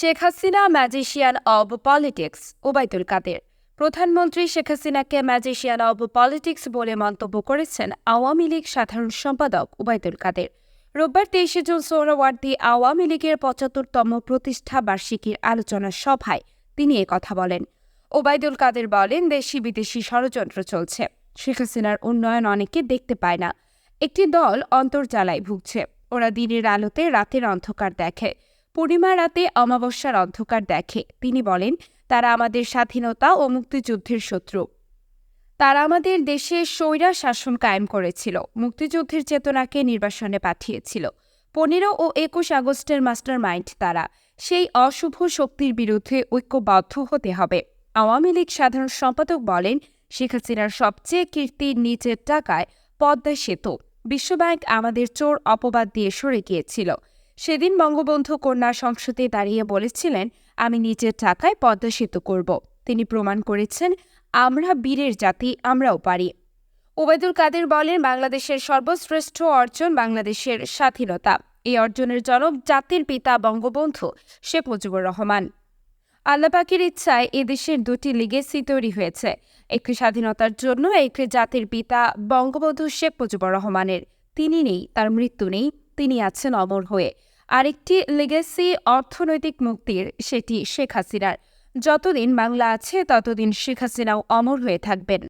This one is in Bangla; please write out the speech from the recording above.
Sheikh Hasina, magician of politics. Obaidul Quader. প্রধানমন্ত্রী শেখ হাসিনাকে ম্যাজিশিয়ান অব পলিটিক্স বলে মন্তব্য করেছেন আওয়ামী লীগ সাধারণ সম্পাদক ওবায়দুল কাদের। রোববার তেইশে জুন সোহরাওয়ার্দী আওয়ামী লীগের পঁচাত্তরতম প্রতিষ্ঠা বার্ষিকীর আলোচনা সভায় তিনি কথা বলেন। ওবায়দুল কাদের বলেন, দেশি বিদেশি ষড়যন্ত্র চলছে। শেখ হাসিনার উন্নয়ন অনেকে দেখতে পায় না। একটি দল অন্তর্জালায় ভুগছে। ওরা দিনের আলোতে রাতের অন্ধকার দেখে। পূর্ণিমা রাতে অমাবস্যার অন্ধকার দেখে। তিনি বলেন, তারা আমাদের স্বাধীনতা ও মুক্তিযুদ্ধের শত্রু। তারা আমাদের দেশে স্বৈরা শাসন কায়েম করেছিল, মুক্তিযুদ্ধের চেতনাকে নির্বাসনে পাঠিয়েছিল। পনেরো ও একুশ আগস্টের মাস্টার মাইন্ড তারা। সেই অশুভ শক্তির বিরুদ্ধে ঐক্যবদ্ধ হতে হবে। আওয়ামী লীগ সাধারণ সম্পাদক বলেন, শেখ হাসিনার সবচেয়ে কীর্তির নিচের টাকায় পদ্মা সেতু। বিশ্বব্যাংক আমাদের চোর অপবাদ দিয়ে সরে গিয়েছিল। সেদিন বঙ্গবন্ধু কন্যা সংসদে দাঁড়িয়ে বলেছিলেন, আমি নিজের টাকায় পদ্মা সেতু করব। তিনি প্রমাণ করেছেন, আমরা বীরের জাতি, আমরাও পারি। ওবায়দুল কাদের বলেন, বাংলাদেশের সর্বশ্রেষ্ঠ অর্জন বাংলাদেশের স্বাধীনতা। এই অর্জনের জনক জাতির পিতা বঙ্গবন্ধু শেখ মুজিবুর রহমান। আল্লাপাকের ইচ্ছায় এদেশের দুটি লিগেসি তৈরি হয়েছে। একটি স্বাধীনতার জন্য, একটি জাতির পিতা বঙ্গবন্ধু শেখ মুজিবুর রহমানের। তিনি নেই, তার মৃত্যু নেই। তিনি আছেন অমর হয়ে। আরেকটি লেগেসি অর্থনৈতিক মুক্তির সেটি শেখ হাসিনার। যতদিন বাংলা আছে, ততদিন শেখ হাসিনাও অমর হয়ে থাকবেন।